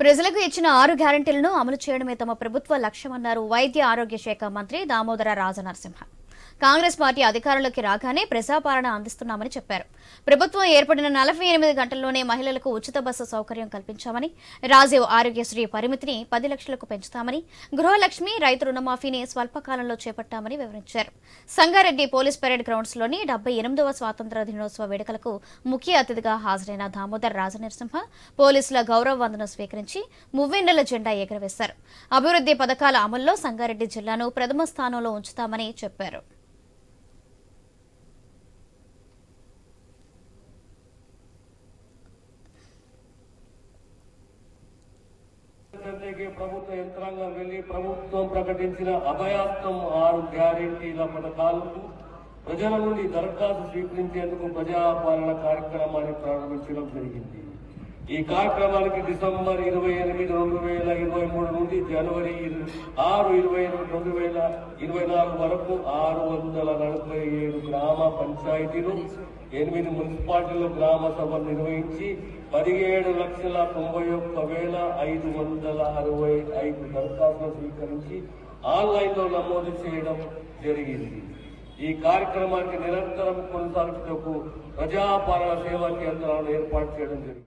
ప్రజలకు ఇచ్చిన ఆరు గ్యారంటీలను అమలు చేయడమే తమ ప్రభుత్వ లక్ష్యమన్నారు వైద్య ఆరోగ్య శాఖ మంత్రి దామోదర రాజనరసింహ కాంగ్రెస్ పార్టీ అధికారంలోకి రాగానే ప్రజాపాలన అందిస్తున్నామని చెప్పారు. ప్రభుత్వం ఏర్పడిన నలభై ఎనిమిది గంటల్లోనే మహిళలకు ఉచిత బస్సు సౌకర్యం కల్పించామని రాజీవ్ ఆరోగ్యశ్రీ పరిమితిని పది లక్షలకు పెంచుతామని గృహలక్ష్మి రైతు రుణమాఫీని స్వల్పకాలంలో చేపట్టామని వివరించారు. సంగారెడ్డి పోలీస్ పెరేడ్ గ్రౌండ్స్లోని డెబ్బై ఎనిమిదవ స్వాతంత్ర దినోత్సవ వేడుకలకు ముఖ్య అతిథిగా హాజరైన దామోదర్ రాజనరసింహ పోలీసుల గౌరవ వందనం స్వీకరించి మువ్వెన్నెల జెండా ఎగురవేశారు. అభివృద్ధి పథకాల అమల్లో సంగారెడ్డి జిల్లాను ప్రథమ స్థానంలో ఉంచుతామని చెప్పారు. చర్చకి ప్రభుత్వ యంత్రాంగం వెళ్ళి ప్రభుత్వం ప్రకటించిన అభయాస్తం ఆరు గ్యారెంటీల పథకాలకు ప్రజల నుండి దరఖాస్తు స్వీకరించేందుకు ప్రజాపాలన కార్యక్రమాన్ని ప్రారంభించడం జరిగింది. ఈ కార్యక్రమానికి డిసెంబర్ ఇరవై ఎనిమిది రెండు వేల ఇరవై మూడు నుండి జనవరి ఆరు ఇరవై రెండు వేల ఇరవై నాలుగు వరకు ఆరు వందల నలభై ఏడు గ్రామ పంచాయతీలు ఎనిమిది మున్సిపాలిటీలు గ్రామ సభలు నిర్వహించి పదిహేడు లక్షల తొంభై ఒక్క వేల ఐదు వందల అరవై ఐదు దరఖాస్తులు స్వీకరించి ఆన్లైన్లో నమోదు చేయడం జరిగింది. ఈ కార్యక్రమానికి నిరంతరం కొనసాగుటకు ప్రజాపాలన సేవా కేంద్రాలను ఏర్పాటు చేయడం జరిగింది.